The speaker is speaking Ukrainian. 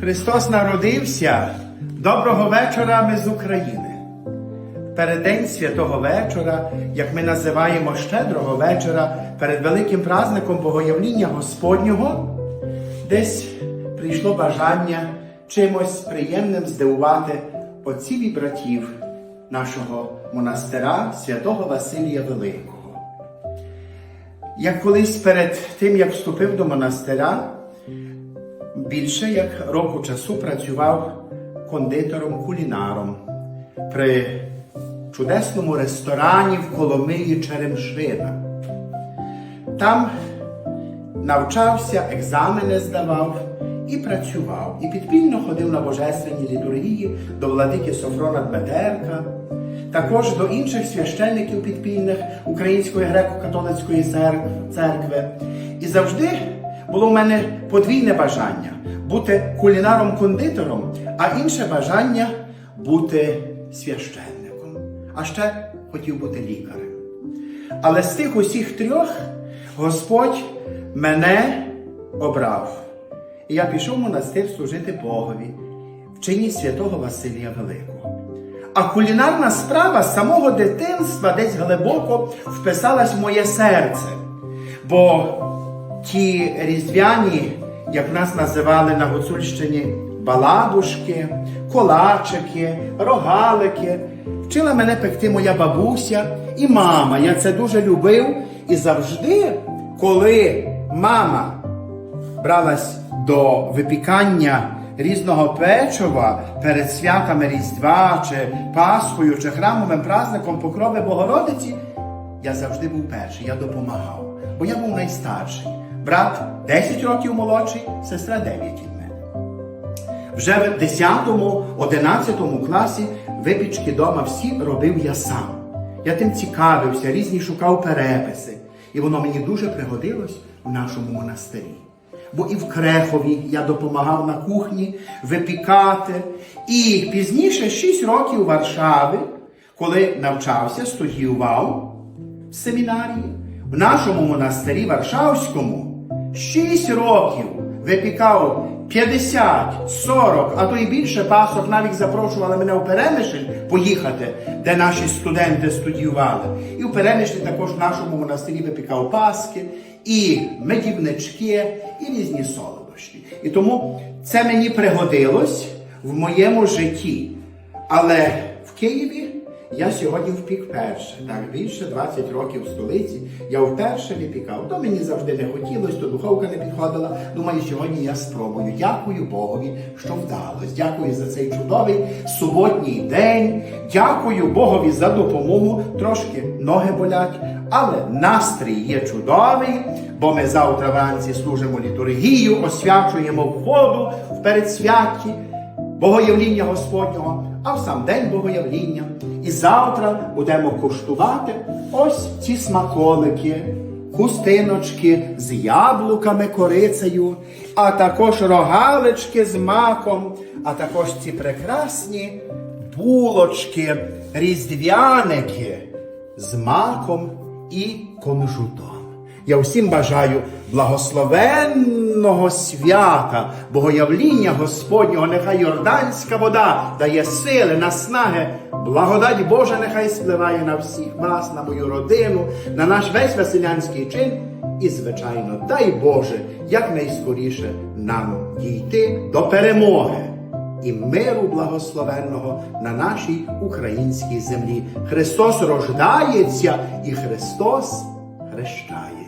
Христос народився. Доброго вечора ми з України. Переддень святого вечора, як ми називаємо щедрого вечора, перед великим праздником Богоявління Господнього, десь прийшло бажання чимось приємним здивувати отців і братів нашого монастира святого Василія Великого. Як колись перед тим, як вступив до монастиря, більше як року часу працював кондитером-кулінаром при чудесному ресторані в Коломиї Черемшина. Там навчався, екзамени здавав і працював. І підпільно ходив на божественні літургії до владики Софрона Дмитерка, також до інших священників підпільних Української греко-католицької церкви. І завжди було в мене подвійне бажання бути кулінаром-кондитером, а інше бажання бути священником. А ще хотів бути лікарем. Але з тих усіх трьох Господь мене обрав. І я пішов в монастир служити Богові в чині святого Василія Великого. А кулінарна справа з самого дитинства десь глибоко вписалась в моє серце. Бо ті різдвяні, як нас називали на Гуцульщині, баладушки, колачики, рогалики, вчила мене пекти моя бабуся і мама. Я це дуже любив. І завжди, коли мама бралась до випікання різного печива перед святами Різдва, чи Пасхою, чи храмовим праздником Покрови Богородиці, я завжди був перший, я допомагав. Бо я був найстарший. Брат 10 років молодший, сестра 9 від мене. Вже в 10-11 класі випічки дома всі робив я сам. Я тим цікавився, різні шукав переписи. І воно мені дуже пригодилось в нашому монастирі. Бо і в Крехові я допомагав на кухні випікати. І пізніше, 6 років у Варшаві, коли навчався, студіював в семінарії, в нашому монастирі Варшавському 6 років випікав 50, 40, а то і більше пасок навіть запрошували мене у Перемишль поїхати, де наші студенти студіювали. І у Перемишлі також в нашому монастирі випікав паски, і медівнички, і різні солодощі. І тому це мені пригодилось в моєму житті. Але в Києві я сьогодні впік перше. Так, більше 20 років в столиці я вперше випікав. То мені завжди не хотілося, то духовка не підходила. Думаю, сьогодні я спробую. Дякую Богові, що вдалось. Дякую за цей чудовий суботній день. Дякую Богові за допомогу. Трошки ноги болять, але настрій є чудовий, бо ми завтра вранці служимо літургію, освячуємо воду в передсвятті. Богоявління Господнього, а в сам день Богоявління. І завтра будемо куштувати ось ці смаколики, хустиночки з яблуками, корицею, а також рогалички з маком, а також ці прекрасні булочки, різдвяники з маком і комжутом. Я всім бажаю благословенного свята, богоявління Господнього, нехай Йорданська вода дає сили, наснаги, благодать Божа нехай спливає на всіх вас, на мою родину, на наш весь веселянський чин. І, звичайно, дай Боже, якнайскоріше нам дійти до перемоги і миру благословенного на нашій українській землі. Христос рождається і Христос хрещається.